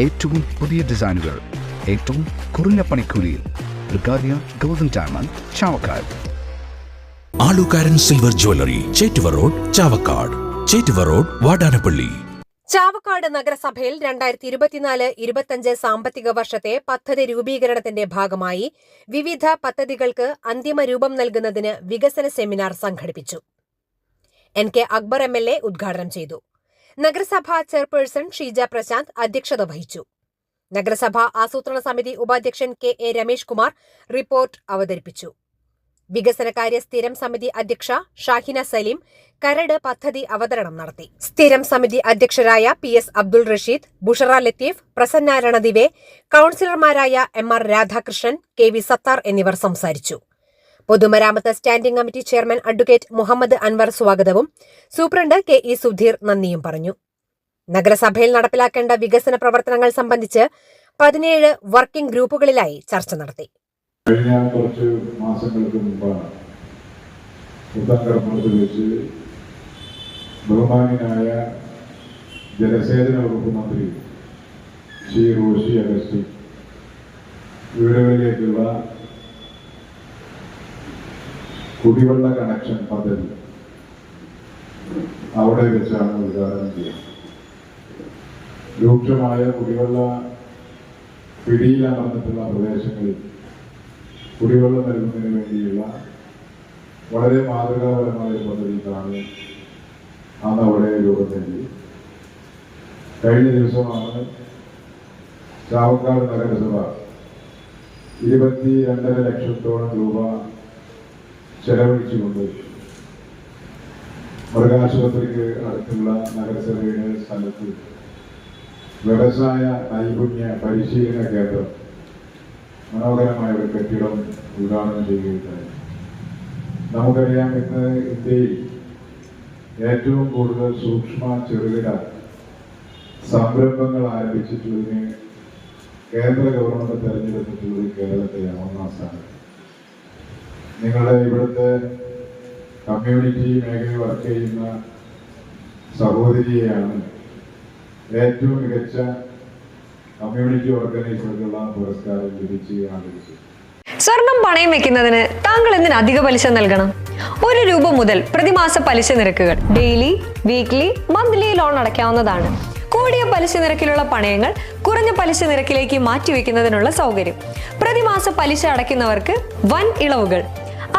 ഏറ്റവും പുതിയ ഡിസൈനുകൾ ഏറ്റവും കുറഞ്ഞ പണിക്കൂലിയിൽ ബ്രിഗാദിയ golden diamond Chavakkad. Alukkaran silver jewellery Chettuva road Chavakkad. Chettuva road Vadanappally. Chavakkad നഗരസഭയിൽ രണ്ടായിരത്തി ഇരുപത്തിനാല് ഇരുപത്തഞ്ച് സാമ്പത്തിക വർഷത്തെ പദ്ധതി രൂപീകരണത്തിന്റെ ഭാഗമായി വിവിധ പദ്ധതികൾക്ക് അന്തിമ രൂപം നൽകുന്നതിന് വികസന സെമിനാർ സംഘടിപ്പിച്ചു. N K Akbar M L A ഉദ്ഘാടനം ചെയ്തു. നഗരസഭാ ചെയർപേഴ്സൺ ഷീജ പ്രശാന്ത് അധ്യക്ഷത വഹിച്ചു. നഗരസഭാ ആസൂത്രണ സമിതി ഉപാധ്യക്ഷൻ K A Ramesh Kumar report അവതരിപ്പിച്ചു. വികസനകാര്യ സ്ഥിരം സമിതി അധ്യക്ഷ ഷാഹിന സലീം കരട് പദ്ധതി അവതരണം നടത്തി. സ്ഥിരം സമിതി അധ്യക്ഷരായ പി എസ് അബ്ദുൾ റഷീദ് ബുഷറ ലത്തീഫ് പ്രസന്ന ദിവെ കൌൺസിലർമാരായ M R Radhakrishnan K V Sathar എന്നിവർ സംസാരിച്ചു. പൊതുമരാമത്ത് standing committee chairman advocate Muhammad Anwar സ്വാഗതവും. സൂപ്രണ്ട് കെ ഇ സുധീർ നന്ദിയും പറഞ്ഞു. നഗരസഭയിൽ നടപ്പിലാക്കേണ്ട വികസന പ്രവർത്തനങ്ങൾ സംബന്ധിച്ച് പതിനേഴ് വർക്കിംഗ് ഗ്രൂപ്പുകളിലായി ചർച്ച നടത്തി. കഴിഞ്ഞ ബഹുമാന്യനായ ജലസേചന വകുപ്പ് മന്ത്രി ശ്രീ റോഷി അഗസ്റ്റിൻ വീടുകളിലേക്കുള്ള കുടിവെള്ള കണക്ഷൻ പദ്ധതി. അവിടെ വെച്ചാണ് ഉദ്ഘാടനം ചെയ്യുന്നത്. രൂക്ഷമായ കുടിവെള്ള പിടിയിലമർന്നിട്ടുള്ള പ്രദേശങ്ങളിൽ കുടിവെള്ളം നൽകുന്നതിന് വേണ്ടിയുള്ള വളരെ മാതൃകാപരമായ പദ്ധതിക്കാണ് അന്ന് അവിടെ രൂപം നൽകി കഴിഞ്ഞ ദിവസമാണ് ചാവക്കാട് നഗരസഭ ഇരുപത്തി രണ്ടര ലക്ഷത്തോളം രൂപ ചെലവഴിച്ചുകൊണ്ട് മൃഗാശുപത്രിക്ക് അടുത്തുള്ള നഗരസഭയുടെ സ്ഥലത്ത് വ്യവസായ നൈപുണ്യ പരിശീലന കേന്ദ്രം മനോഹരമായ ഒരു കെട്ടിടം ഉദ്ഘാടനം ചെയ്യുകയുണ്ടായി. നമുക്കറിയാം ഇന്ന് ഇന്ത്യയിൽ ഏറ്റവും കൂടുതൽ സൂക്ഷ്മ ചെറുകിട സംരംഭങ്ങൾ ആരംഭിച്ചിട്ടുള്ളതിന് കേന്ദ്ര ഗവൺമെന്റ് തെരഞ്ഞെടുത്തിട്ടുള്ളത് കേരളത്തെയാണ് ഒന്നാം സ്ഥാനം നിങ്ങളുടെ ഇവിടുത്തെ കമ്മ്യൂണിറ്റി മേഖലയിൽ വർക്ക് ചെയ്യുന്ന സഹോദരിയെയാണ് ഏറ്റവും മികച്ച കമ്മ്യൂണിറ്റി ഓർഗനൈസർക്കുള്ള പുരസ്കാരം ലഭിച്ച് ആദരിച്ചു സ്വർണം പണയം വെക്കുന്നതിന് താങ്കൾ എന്തിന് അധിക പലിശ നൽകണം? ഒരു രൂപ മുതൽ പ്രതിമാസ പലിശ നിരക്കുകൾ ഡെയിലി വീക്ക്ലി മന്ത്ലി ലോൺ അടയ്ക്കാവുന്നതാണ്. കൂടിയ പലിശ നിരക്കിലുള്ള പണയങ്ങൾ കുറഞ്ഞ പലിശ നിരക്കിലേക്ക് മാറ്റിവെക്കുന്നതിനുള്ള സൗകര്യം. പ്രതിമാസ പലിശ അടയ്ക്കുന്നവർക്ക് വൻ ഇളവുകൾ